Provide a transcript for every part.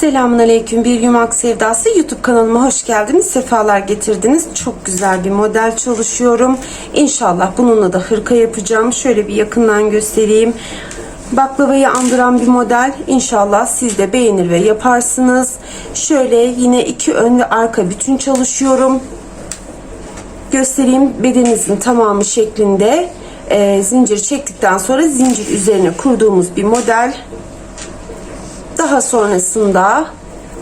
Selamünaleyküm Bir Yumak Sevdası YouTube kanalıma hoş geldiniz. Sefalar getirdiniz. Çok güzel bir model çalışıyorum. İnşallah bununla da hırka yapacağım. Şöyle bir yakından göstereyim. Baklavayı andıran bir model. İnşallah siz de beğenir ve yaparsınız. Şöyle yine iki ön ve arka bütün çalışıyorum. Göstereyim bedenimizin tamamı şeklinde. e, zincir çektikten sonra zincir üzerine kurduğumuz bir model. Daha sonrasında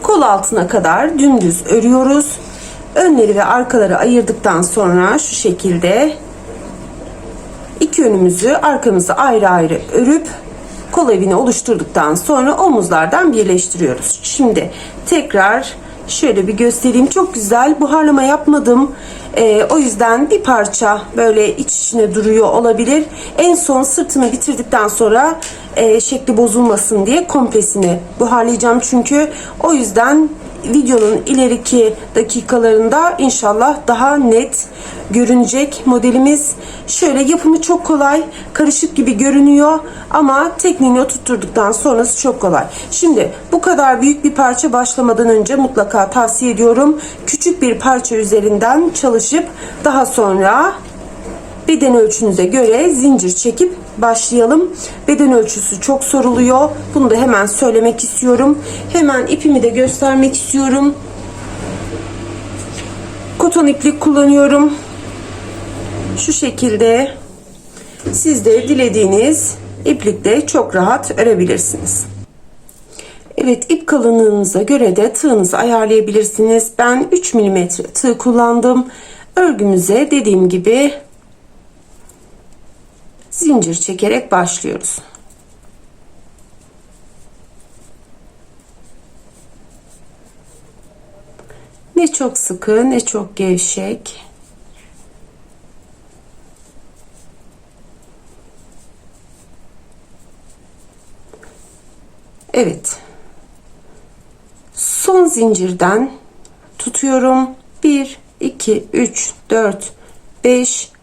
kol altına kadar dümdüz örüyoruz. Önleri ve arkaları ayırdıktan sonra şu şekilde iki önümüzü arkamızı ayrı ayrı örüp kol evini oluşturduktan sonra omuzlardan birleştiriyoruz. Şimdi tekrar şöyle bir göstereyim. Çok güzel buharlama yapmadım. Ee, o yüzden bir parça böyle iç içine duruyor olabilir. En son sırtımı bitirdikten sonra e, şekli bozulmasın diye kompresini buharlayacağım çünkü o yüzden videonun ileriki dakikalarında inşallah daha net görünecek modelimiz. Şöyle yapımı çok kolay, karışık gibi görünüyor ama tekniğini oturtturduktan sonrası çok kolay. Şimdi bu kadar büyük bir parça başlamadan önce mutlaka tavsiye ediyorum. Küçük bir parça üzerinden çalışıp daha sonra beden ölçünüze göre zincir çekip başlayalım. Beden ölçüsü çok soruluyor. Bunu da hemen söylemek istiyorum. Hemen ipimi de göstermek istiyorum. Koton iplik kullanıyorum. Şu şekilde siz de dilediğiniz iplikle çok rahat örebilirsiniz. Evet ip kalınlığınıza göre de tığınızı ayarlayabilirsiniz. Ben 3 mm tığ kullandım. Örgümüze dediğim gibi zincir çekerek başlıyoruz. Ne çok sıkı ne çok gevşek. Evet. Son zincirden tutuyorum. 1 2 3 4 5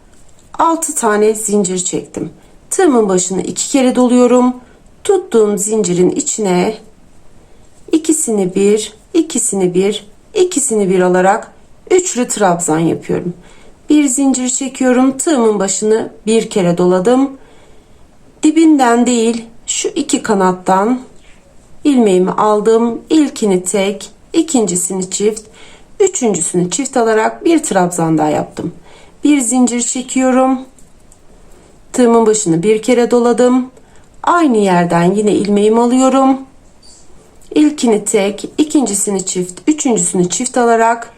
6 tane zincir çektim. Tığımın başını iki kere doluyorum. Tuttuğum zincirin içine ikisini bir, ikisini bir, ikisini bir alarak üçlü trabzan yapıyorum. Bir zincir çekiyorum. Tığımın başını bir kere doladım. Dibinden değil şu iki kanattan ilmeğimi aldım. İlkini tek, ikincisini çift, üçüncüsünü çift alarak bir trabzan daha yaptım bir zincir çekiyorum. Tığımın başını bir kere doladım. Aynı yerden yine ilmeğimi alıyorum. İlkini tek, ikincisini çift, üçüncüsünü çift alarak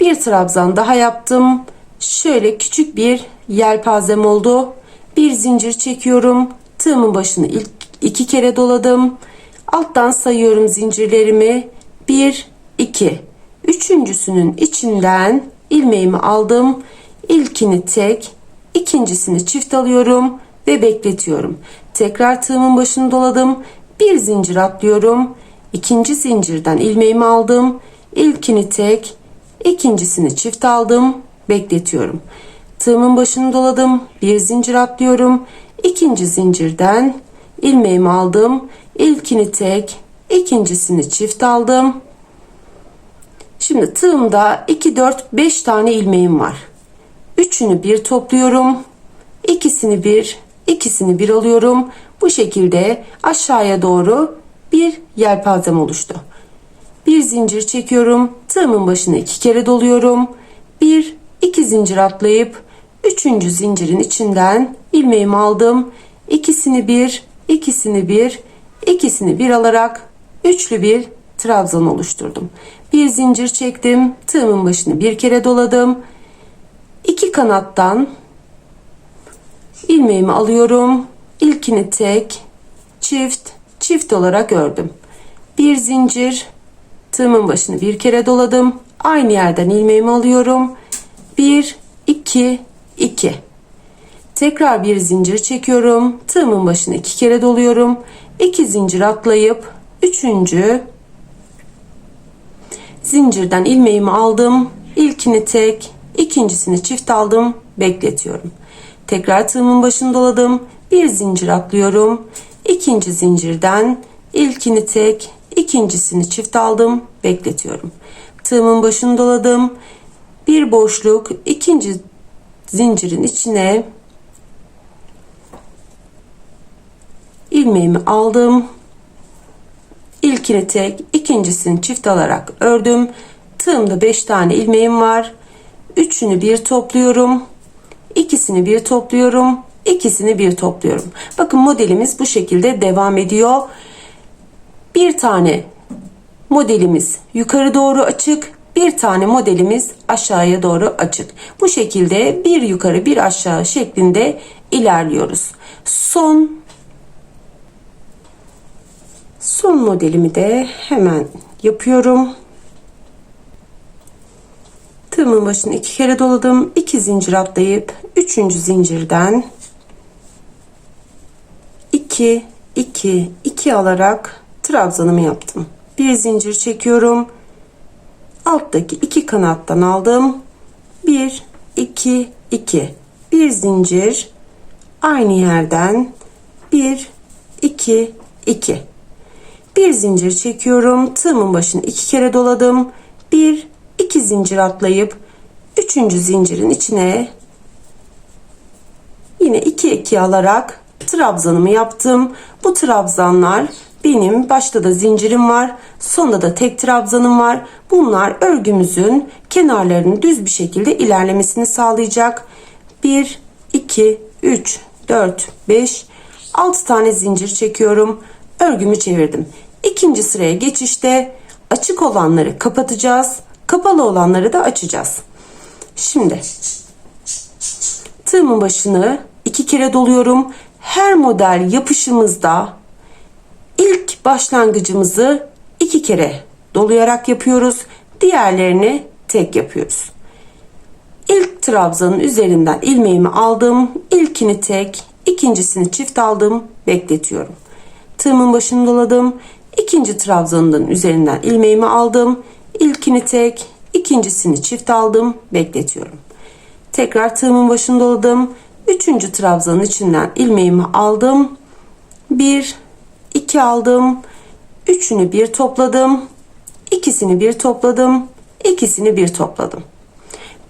bir trabzan daha yaptım. Şöyle küçük bir yelpazem oldu. Bir zincir çekiyorum. Tığımın başını ilk iki kere doladım. Alttan sayıyorum zincirlerimi. Bir, iki. Üçüncüsünün içinden ilmeğimi aldım. İlkini tek, ikincisini çift alıyorum ve bekletiyorum. Tekrar tığımın başını doladım. Bir zincir atlıyorum. İkinci zincirden ilmeğimi aldım. İlkini tek, ikincisini çift aldım. Bekletiyorum. Tığımın başını doladım. Bir zincir atlıyorum. İkinci zincirden ilmeğimi aldım. İlkini tek, ikincisini çift aldım. Şimdi tığımda 2, 4, 5 tane ilmeğim var. Üçünü bir topluyorum. ikisini bir, ikisini bir alıyorum. Bu şekilde aşağıya doğru bir yelpazem oluştu. Bir zincir çekiyorum. Tığımın başına iki kere doluyorum. Bir, iki zincir atlayıp üçüncü zincirin içinden ilmeğimi aldım. İkisini bir, ikisini bir, ikisini bir alarak üçlü bir trabzan oluşturdum. Bir zincir çektim. Tığımın başını bir kere doladım. İki kanattan ilmeğimi alıyorum. İlkini tek, çift, çift olarak ördüm. Bir zincir, tığımın başını bir kere doladım. Aynı yerden ilmeğimi alıyorum. Bir, iki, iki. Tekrar bir zincir çekiyorum. Tığımın başını iki kere doluyorum. İki zincir atlayıp üçüncü zincirden ilmeğimi aldım. İlkini tek, ikincisini çift aldım. Bekletiyorum. Tekrar tığımın başını doladım. Bir zincir atlıyorum. İkinci zincirden ilkini tek, ikincisini çift aldım bekletiyorum tığımın başını doladım bir boşluk ikinci zincirin içine ilmeğimi aldım İlkini tek ikincisini çift alarak ördüm. Tığımda 5 tane ilmeğim var. Üçünü bir topluyorum. İkisini bir topluyorum. İkisini bir topluyorum. Bakın modelimiz bu şekilde devam ediyor. Bir tane modelimiz yukarı doğru açık bir tane modelimiz aşağıya doğru açık. Bu şekilde bir yukarı bir aşağı şeklinde ilerliyoruz. Son son modelimi de hemen yapıyorum. Tığımın başını iki kere doladım. İki zincir atlayıp üçüncü zincirden 2 2 2 alarak trabzanımı yaptım. Bir zincir çekiyorum. Alttaki iki kanattan aldım. 1 2 2 bir zincir aynı yerden. 1 2 2 bir zincir çekiyorum tığımın başını iki kere doladım. Bir iki zincir atlayıp üçüncü zincirin içine yine iki iki alarak trabzanımı yaptım. Bu trabzanlar benim başta da zincirim var sonda da tek trabzanım var. Bunlar örgümüzün kenarlarının düz bir şekilde ilerlemesini sağlayacak. 1 2 3 4 5 6 tane zincir çekiyorum. Örgümü çevirdim ikinci sıraya geçişte açık olanları kapatacağız kapalı olanları da açacağız şimdi tığımın başını iki kere doluyorum her model yapışımızda ilk başlangıcımızı iki kere dolayarak yapıyoruz. Diğerlerini tek yapıyoruz. İlk trabzanın üzerinden ilmeğimi aldım. İlkini tek, ikincisini çift aldım. Bekletiyorum. Tığımın başını doladım. İkinci trabzanın üzerinden ilmeğimi aldım. İlkini tek, ikincisini çift aldım. Bekletiyorum. Tekrar tığımın başını doladım. Üçüncü trabzanın içinden ilmeğimi aldım. Bir, iki aldım. Üçünü bir topladım. ikisini bir topladım. ikisini bir topladım.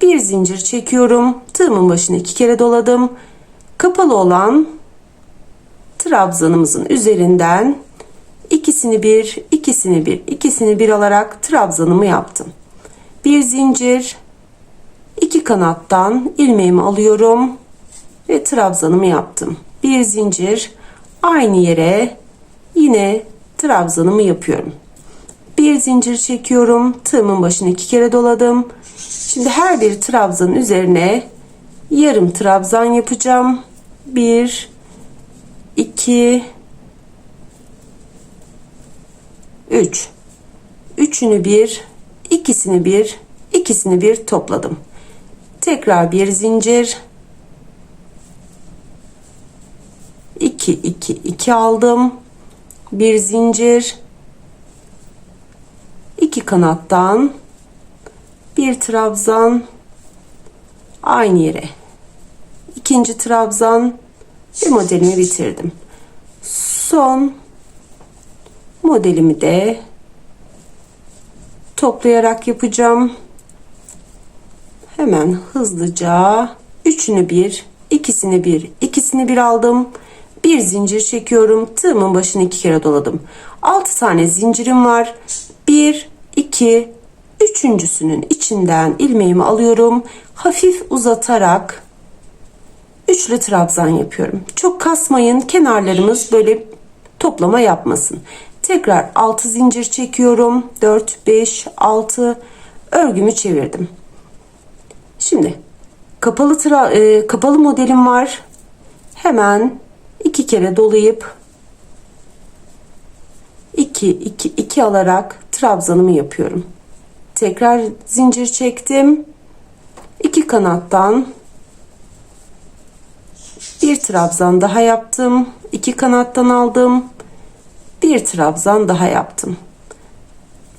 Bir zincir çekiyorum. Tığımın başını iki kere doladım. Kapalı olan trabzanımızın üzerinden ikisini bir, ikisini bir, ikisini bir alarak trabzanımı yaptım. Bir zincir, iki kanattan ilmeğimi alıyorum ve trabzanımı yaptım. Bir zincir aynı yere yine trabzanımı yapıyorum. Bir zincir çekiyorum. Tığımın başını iki kere doladım. Şimdi her bir trabzanın üzerine yarım trabzan yapacağım. Bir, iki, üç. Üçünü bir, ikisini bir, ikisini bir topladım. Tekrar bir zincir. 2 2 2 aldım. Bir zincir. iki kanattan bir trabzan aynı yere. ikinci trabzan ve modelimi bitirdim. Son modelimi de toplayarak yapacağım. Hemen hızlıca üçünü bir, ikisini bir, ikisini bir aldım bir zincir çekiyorum. Tığımın başını iki kere doladım. 6 tane zincirim var. 1 2 üçüncüsünün içinden ilmeğimi alıyorum. Hafif uzatarak üçlü trabzan yapıyorum. Çok kasmayın. Kenarlarımız böyle toplama yapmasın. Tekrar 6 zincir çekiyorum. 4 5 6 örgümü çevirdim. Şimdi kapalı tra e, kapalı modelim var. Hemen iki kere dolayıp 2 2 2 alarak trabzanımı yapıyorum. Tekrar zincir çektim. iki kanattan bir trabzan daha yaptım. iki kanattan aldım. Bir trabzan daha yaptım.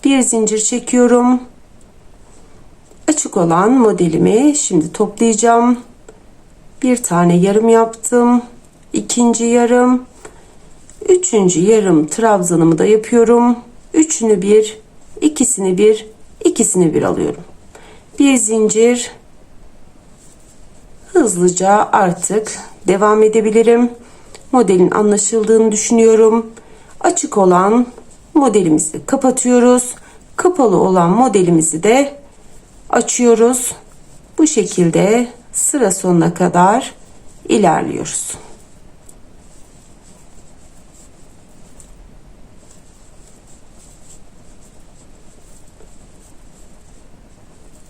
Bir zincir çekiyorum. Açık olan modelimi şimdi toplayacağım. Bir tane yarım yaptım ikinci yarım üçüncü yarım trabzanımı da yapıyorum üçünü bir, ikisini bir, ikisini bir alıyorum. Bir zincir hızlıca artık devam edebilirim. Modelin anlaşıldığını düşünüyorum. Açık olan modelimizi kapatıyoruz. Kapalı olan modelimizi de açıyoruz. Bu şekilde sıra sonuna kadar ilerliyoruz.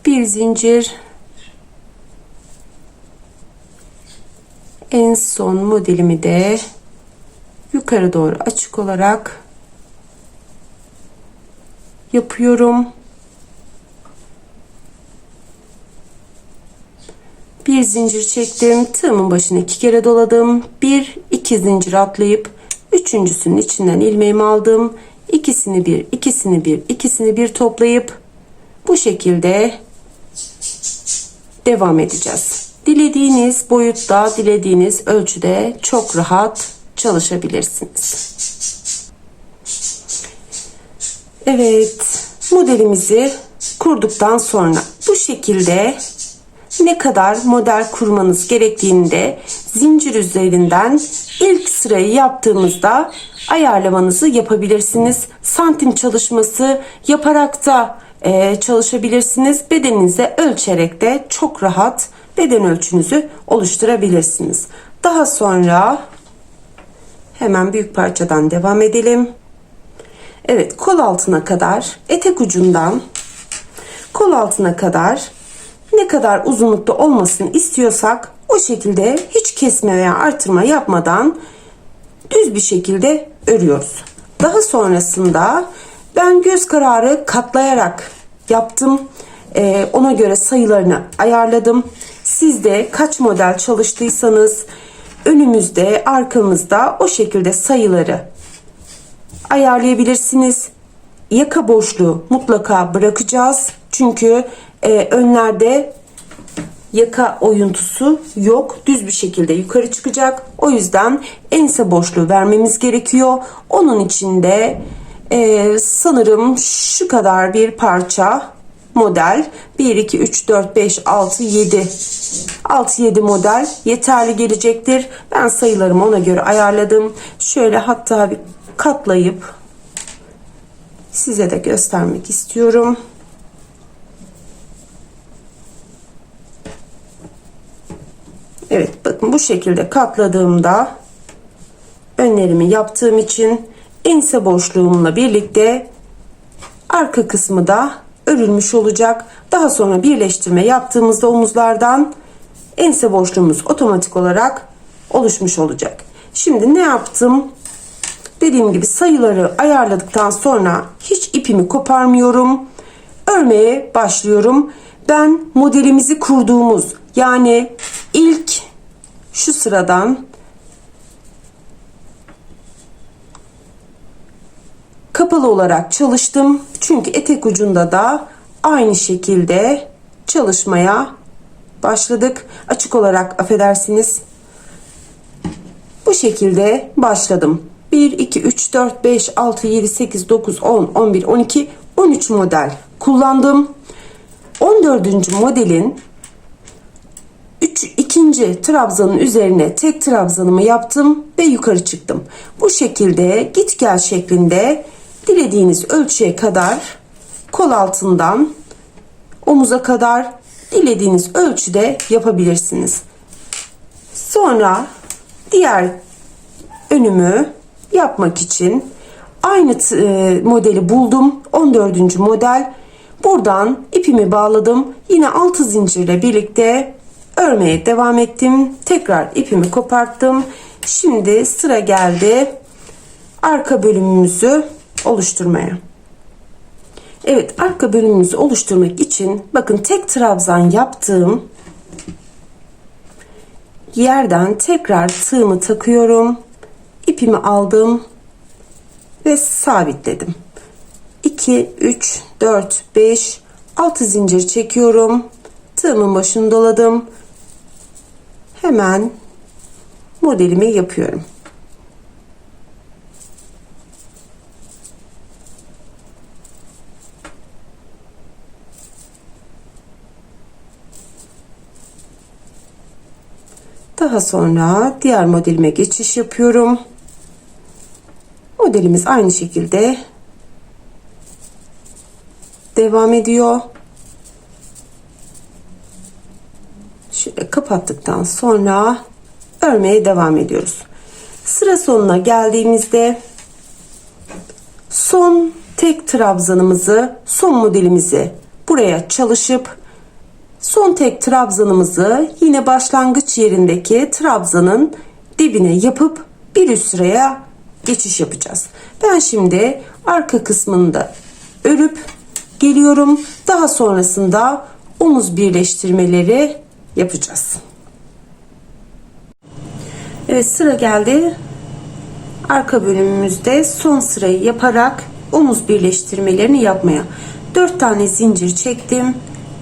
Bir zincir en son modelimi de yukarı doğru açık olarak yapıyorum. Bir zincir çektim. Tığımın başına iki kere doladım. Bir, iki zincir atlayıp üçüncüsünün içinden ilmeğimi aldım. İkisini bir, ikisini bir, ikisini bir toplayıp bu şekilde devam edeceğiz. Dilediğiniz boyutta, dilediğiniz ölçüde çok rahat çalışabilirsiniz. Evet, modelimizi kurduktan sonra bu şekilde ne kadar model kurmanız gerektiğini de zincir üzerinden ilk sırayı yaptığımızda ayarlamanızı yapabilirsiniz. Santim çalışması yaparak da e, çalışabilirsiniz. Bedeninize ölçerek de çok rahat beden ölçünüzü oluşturabilirsiniz. Daha sonra hemen büyük parçadan devam edelim. Evet kol altına kadar etek ucundan kol altına kadar ne kadar uzunlukta olmasını istiyorsak o şekilde hiç kesme veya artırma yapmadan düz bir şekilde örüyoruz. Daha sonrasında ben göz kararı katlayarak yaptım. Ee, ona göre sayılarını ayarladım. Siz de kaç model çalıştıysanız önümüzde arkamızda o şekilde sayıları ayarlayabilirsiniz. Yaka boşluğu mutlaka bırakacağız. Çünkü e, önlerde yaka oyuntusu yok. Düz bir şekilde yukarı çıkacak. O yüzden ense boşluğu vermemiz gerekiyor. Onun için de e, sanırım şu kadar bir parça model 1 2 3 4 5 6 7 6 7 model yeterli gelecektir. Ben sayılarımı ona göre ayarladım. Şöyle hatta bir katlayıp size de göstermek istiyorum. Evet bakın bu şekilde katladığımda önlerimi yaptığım için ense boşluğumla birlikte arka kısmı da örülmüş olacak. Daha sonra birleştirme yaptığımızda omuzlardan ense boşluğumuz otomatik olarak oluşmuş olacak. Şimdi ne yaptım? Dediğim gibi sayıları ayarladıktan sonra hiç ipimi koparmıyorum. Örmeye başlıyorum. Ben modelimizi kurduğumuz yani ilk şu sıradan kapalı olarak çalıştım. Çünkü etek ucunda da aynı şekilde çalışmaya başladık. Açık olarak affedersiniz. Bu şekilde başladım. 1, 2, 3, 4, 5, 6, 7, 8, 9, 10, 11, 12, 13 model kullandım. 14. modelin 3, ikinci trabzanın üzerine tek trabzanımı yaptım ve yukarı çıktım. Bu şekilde git gel şeklinde dilediğiniz ölçüye kadar kol altından omuza kadar dilediğiniz ölçüde yapabilirsiniz. Sonra diğer önümü yapmak için aynı e, modeli buldum. 14. model. Buradan ipimi bağladım. Yine 6 zincirle birlikte örmeye devam ettim. Tekrar ipimi koparttım. Şimdi sıra geldi arka bölümümüzü oluşturmaya. Evet arka bölümümüzü oluşturmak için bakın tek trabzan yaptığım yerden tekrar tığımı takıyorum. ipimi aldım ve sabitledim. 2 3 4 5 6 zincir çekiyorum. Tığımın başını doladım. Hemen modelimi yapıyorum. Daha sonra diğer modelime geçiş yapıyorum. Modelimiz aynı şekilde devam ediyor. Şöyle kapattıktan sonra örmeye devam ediyoruz. Sıra sonuna geldiğimizde son tek trabzanımızı, son modelimizi buraya çalışıp son tek trabzanımızı yine başlangıç yerindeki trabzanın dibine yapıp bir üst sıraya geçiş yapacağız. Ben şimdi arka kısmını da örüp geliyorum. Daha sonrasında omuz birleştirmeleri yapacağız. Evet sıra geldi. Arka bölümümüzde son sırayı yaparak omuz birleştirmelerini yapmaya. 4 tane zincir çektim.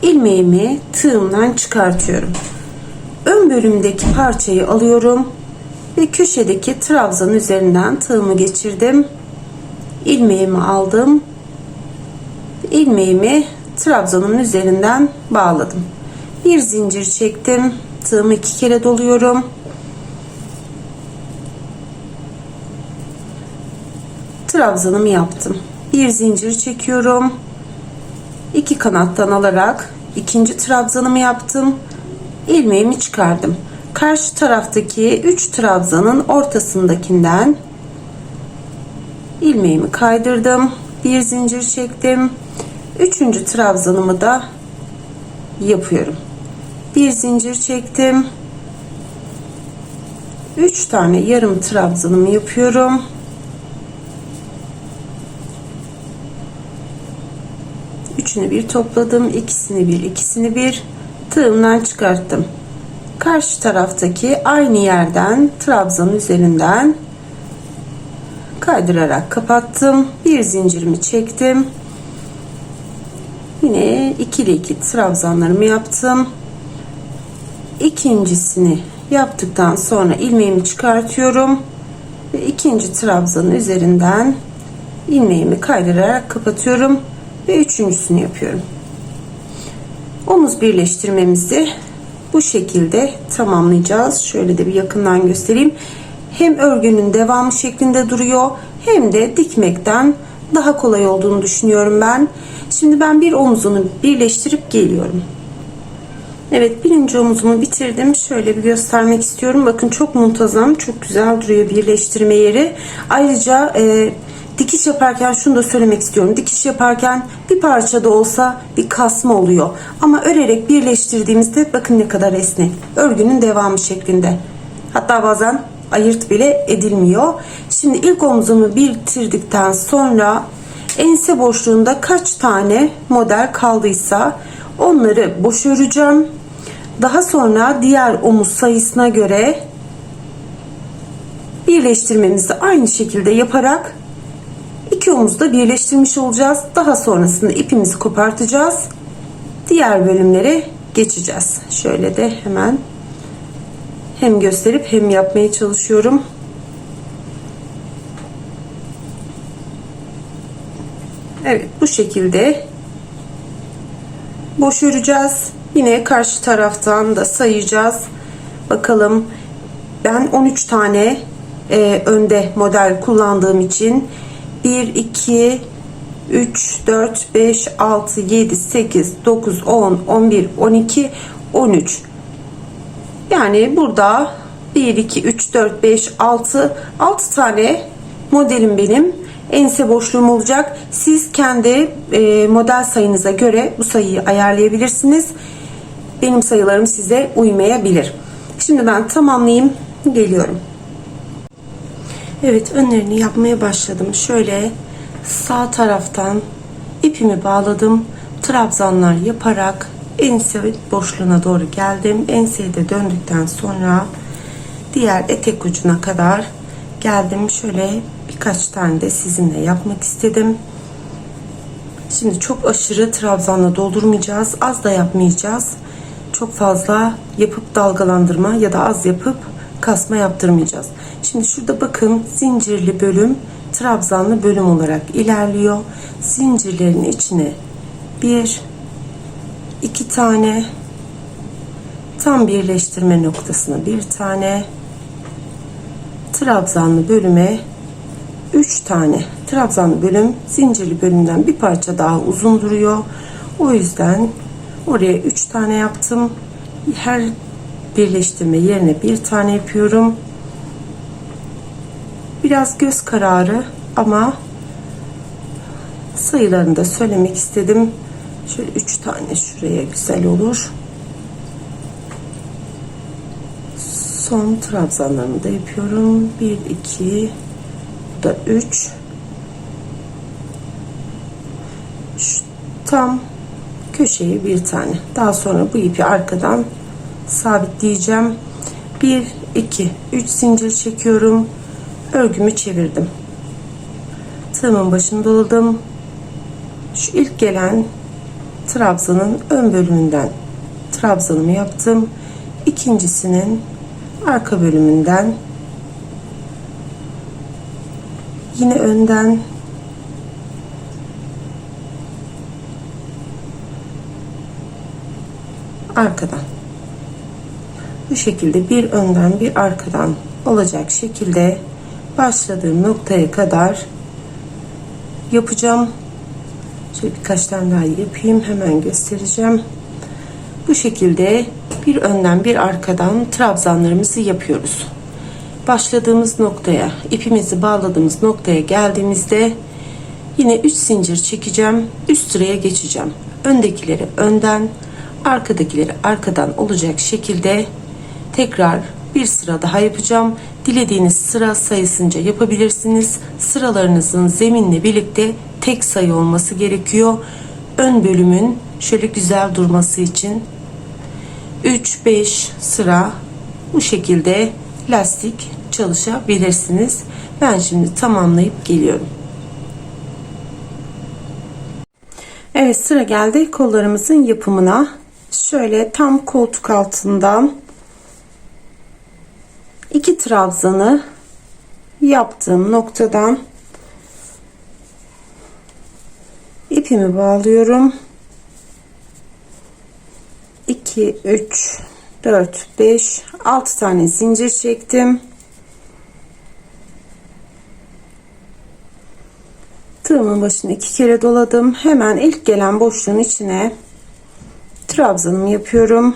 İlmeğimi tığımdan çıkartıyorum. Ön bölümdeki parçayı alıyorum ve köşedeki trabzan üzerinden tığımı geçirdim. ilmeğimi aldım. ilmeğimi trabzanın üzerinden bağladım. Bir zincir çektim. Tığımı iki kere doluyorum. Trabzanımı yaptım. Bir zincir çekiyorum. İki kanattan alarak ikinci trabzanımı yaptım. ilmeğimi çıkardım. Karşı taraftaki 3 trabzanın ortasındakinden ilmeğimi kaydırdım. Bir zincir çektim. Üçüncü trabzanımı da yapıyorum. Bir zincir çektim. 3 tane yarım trabzanımı yapıyorum. Üçünü bir topladım. ikisini bir, ikisini bir tığımdan çıkarttım. Karşı taraftaki aynı yerden trabzan üzerinden kaydırarak kapattım. Bir zincirimi çektim. Yine ikili iki trabzanlarımı yaptım. İkincisini yaptıktan sonra ilmeğimi çıkartıyorum ve ikinci trabzanın üzerinden ilmeğimi kaydırarak kapatıyorum ve üçüncüsünü yapıyorum. Omuz birleştirmemizi bu şekilde tamamlayacağız. Şöyle de bir yakından göstereyim. Hem örgünün devamı şeklinde duruyor hem de dikmekten daha kolay olduğunu düşünüyorum ben. Şimdi ben bir omuzunu birleştirip geliyorum. Evet birinci omuzumu bitirdim. Şöyle bir göstermek istiyorum. Bakın çok muntazam, çok güzel duruyor birleştirme yeri. Ayrıca e, dikiş yaparken şunu da söylemek istiyorum. Dikiş yaparken bir parça da olsa bir kasma oluyor. Ama örerek birleştirdiğimizde bakın ne kadar esnek. Örgünün devamı şeklinde. Hatta bazen ayırt bile edilmiyor. Şimdi ilk omuzumu bitirdikten sonra ense boşluğunda kaç tane model kaldıysa onları boş öreceğim. Daha sonra diğer omuz sayısına göre birleştirmemizi aynı şekilde yaparak iki omuzda birleştirmiş olacağız. Daha sonrasında ipimizi kopartacağız. Diğer bölümlere geçeceğiz. Şöyle de hemen hem gösterip hem yapmaya çalışıyorum. Evet bu şekilde boş öreceğiz. Yine karşı taraftan da sayacağız. Bakalım ben 13 tane e, önde model kullandığım için 1 2 3 4 5 6 7 8 9 10 11 12 13 yani burada 1 2 3 4 5 6 6 tane modelim benim ense boşluğum olacak. Siz kendi e, model sayınıza göre bu sayıyı ayarlayabilirsiniz. Benim sayılarım size uymayabilir. Şimdi ben tamamlayayım. Geliyorum. Evet önlerini yapmaya başladım. Şöyle sağ taraftan ipimi bağladım. Trabzanlar yaparak ense boşluğuna doğru geldim. Enseye de döndükten sonra diğer etek ucuna kadar geldim. Şöyle birkaç tane de sizinle yapmak istedim. Şimdi çok aşırı trabzanla doldurmayacağız. Az da yapmayacağız. Çok fazla yapıp dalgalandırma ya da az yapıp kasma yaptırmayacağız. Şimdi şurada bakın zincirli bölüm trabzanlı bölüm olarak ilerliyor. Zincirlerin içine bir iki tane tam birleştirme noktasına bir tane trabzanlı bölüme 3 tane trabzanlı bölüm zincirli bölümden bir parça daha uzun duruyor. O yüzden oraya 3 tane yaptım. Her birleştirme yerine bir tane yapıyorum. Biraz göz kararı ama sayılarını da söylemek istedim. Şöyle 3 tane şuraya güzel olur. Son trabzanlarımı da yapıyorum. 1 2 bu da 3 Şu tam köşeyi bir tane. Daha sonra bu ipi arkadan sabitleyeceğim. 1 2 3 zincir çekiyorum. Örgümü çevirdim. Tığımın başını doladım. Şu ilk gelen trabzanın ön bölümünden trabzanımı yaptım. İkincisinin arka bölümünden yine önden arkadan bu şekilde bir önden bir arkadan olacak şekilde başladığım noktaya kadar yapacağım. Şöyle birkaç tane daha yapayım hemen göstereceğim. Bu şekilde bir önden bir arkadan trabzanlarımızı yapıyoruz. Başladığımız noktaya ipimizi bağladığımız noktaya geldiğimizde yine 3 zincir çekeceğim üst sıraya geçeceğim. Öndekileri önden arkadakileri arkadan olacak şekilde tekrar bir sıra daha yapacağım dilediğiniz sıra sayısınca yapabilirsiniz sıralarınızın zeminle birlikte tek sayı olması gerekiyor ön bölümün şöyle güzel durması için 3-5 sıra bu şekilde lastik çalışabilirsiniz. Ben şimdi tamamlayıp geliyorum. Evet sıra geldi kollarımızın yapımına. Şöyle tam koltuk altından iki trabzanı yaptığım noktadan ipimi bağlıyorum. 2 3 4 5 6 tane zincir çektim. Tığımın başını iki kere doladım. Hemen ilk gelen boşluğun içine trabzanımı yapıyorum.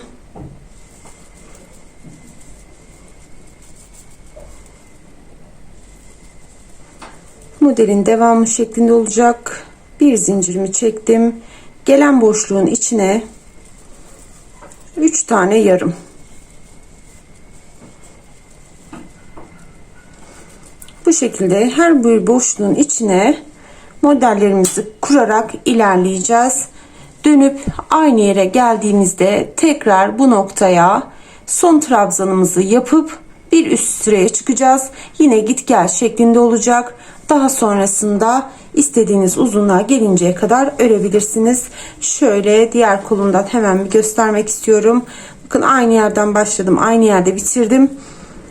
Modelin devamı şeklinde olacak. Bir zincirimi çektim. Gelen boşluğun içine 3 tane yarım. Bu şekilde her bir boşluğun içine modellerimizi kurarak ilerleyeceğiz. Dönüp aynı yere geldiğimizde tekrar bu noktaya son trabzanımızı yapıp bir üst sıraya çıkacağız. Yine git gel şeklinde olacak. Daha sonrasında istediğiniz uzunluğa gelinceye kadar örebilirsiniz. Şöyle diğer kolumdan hemen bir göstermek istiyorum. Bakın aynı yerden başladım. Aynı yerde bitirdim.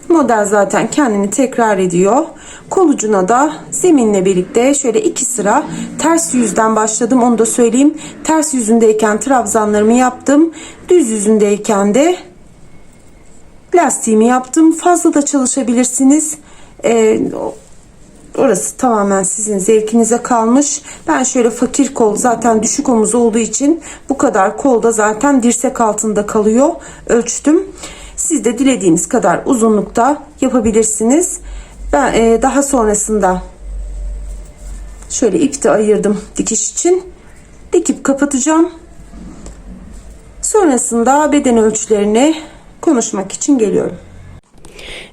Model zaten kendini tekrar ediyor. Kol ucuna da zeminle birlikte şöyle iki sıra ters yüzden başladım. Onu da söyleyeyim. Ters yüzündeyken trabzanlarımı yaptım. Düz yüzündeyken de lastiğimi yaptım. Fazla da çalışabilirsiniz. Ee, Orası tamamen sizin zevkinize kalmış. Ben şöyle fakir kol zaten düşük omuz olduğu için bu kadar kolda zaten dirsek altında kalıyor. Ölçtüm. Siz de dilediğiniz kadar uzunlukta yapabilirsiniz. Ben e, daha sonrasında şöyle ip ayırdım dikiş için. Dikip kapatacağım. Sonrasında beden ölçülerini konuşmak için geliyorum.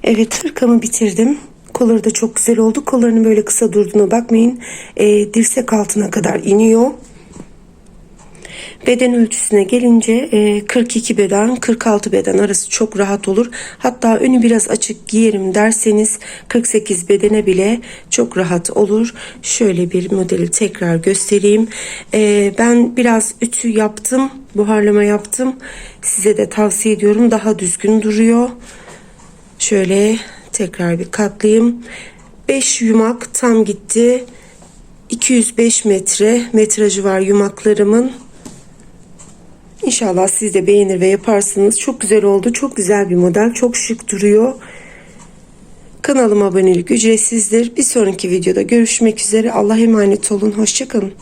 Evet hırkamı bitirdim. Kolları da çok güzel oldu. Kollarının böyle kısa durduğuna bakmayın. E, dirsek altına kadar iniyor. Beden ölçüsüne gelince e, 42 beden 46 beden arası çok rahat olur. Hatta önü biraz açık giyerim derseniz 48 bedene bile çok rahat olur. Şöyle bir modeli tekrar göstereyim. E, ben biraz ütü yaptım. Buharlama yaptım. Size de tavsiye ediyorum. Daha düzgün duruyor. Şöyle tekrar bir katlayayım. 5 yumak tam gitti. 205 metre metrajı var yumaklarımın. İnşallah siz de beğenir ve yaparsınız. Çok güzel oldu. Çok güzel bir model. Çok şık duruyor. Kanalıma abonelik ücretsizdir. Bir sonraki videoda görüşmek üzere. Allah emanet olun. Hoşçakalın.